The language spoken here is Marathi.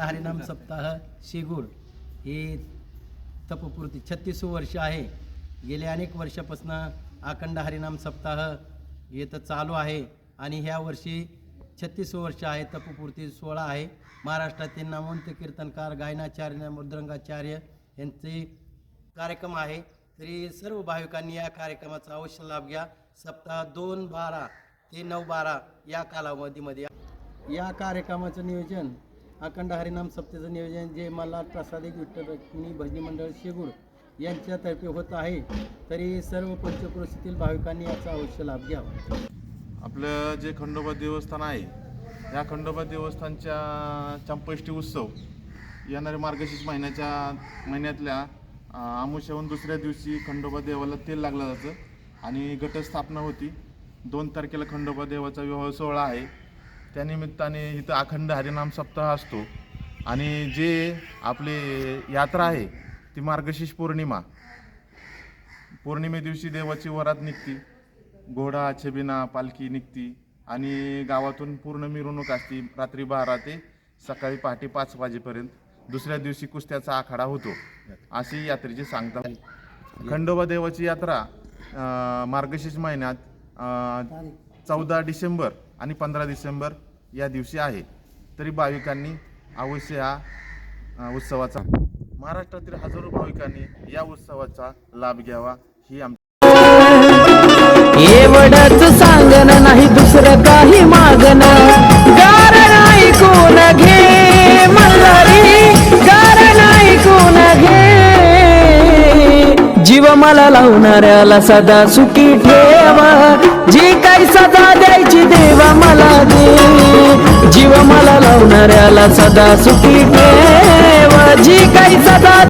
हरिनाम सप्ताह शेगूर हे तपपूर्ती छत्तीस वर्ष आहे. गेल्या अनेक वर्षापासून अखंड हरिनाम सप्ताह येतं चालू आहे आणि ह्या वर्षी छत्तीस वर्ष आहे तपपूर्ती सोळा आहे. महाराष्ट्रातील नामवंत कीर्तनकार गायनाचार्य मृदंगाचार्य यांचे कार्यक्रम आहे. तरी सर्व भाविकांनी या कार्यक्रमाचा अवश्य लाभ घ्या. सप्ताह दोन बारा ते नऊ बारा या कालावधीमध्ये या कार्यक्रमाचं नियोजन अखंड हरिनाम सप्तेचं नियोजन जे मला प्रसादिक विठ्ठल रखनी भजनी मंडळ शेगूर यांच्यातर्फे होत आहे तरी सर्व पंचक्रोशीतील भाविकांनी याचा अवश्य लाभ घ्यावा. आपलं जे खंडोबा देवस्थान आहे या खंडोबा देवस्थानच्या चंपष्टी उत्सव येणाऱ्या मार्गशीर्ष महिन्याच्या महिन्यातल्या आमुष्याहून दुसऱ्या दिवशी खंडोबा देवाला तेल लागलं जातं आणि घटस्थापना होती. दोन तारखेला खंडोबा देवाचा विवाह सोहळा आहे. त्यानिमित्ताने इथं अखंड हरिनाम सप्ताह असतो. आणि जे आपले यात्रा आहे ती मार्गशीर्ष पौर्णिमा. पौर्णिमे दिवशी देवाची वरात निघती. घोडा छबिना पालखी निघती. आणि गावातून पूर्ण मिरवणूक असते. रात्री बारा ते सकाळी पहाटे पाच वाजेपर्यंत. दुसऱ्या दिवशी कुस्त्याचा आखाडा होतो. अशी यात्रेची सांगता. खंडोबा देवाची यात्रा मार्गशीर्ष महिन्यात चौदा डिसेंबर आणि पंधरा डिसेंबर या दिवशी आहे. तरी भाविकांनी अवश्य हा उत्सवाचा महाराष्ट्रातील हजारो भाविकांनी या उत्सवाचा लाभ घ्यावा. ही आमची एवढंच नाही दुसरं काही मागण. कारण ऐकून घे मल्हारी कारण ऐकून घे. जीव मला लावणाऱ्याला सदा सुखी ठेव. जी काही सदा द्यायची लावणाऱ्याला सदा सुखी ठेव. जी काही सदा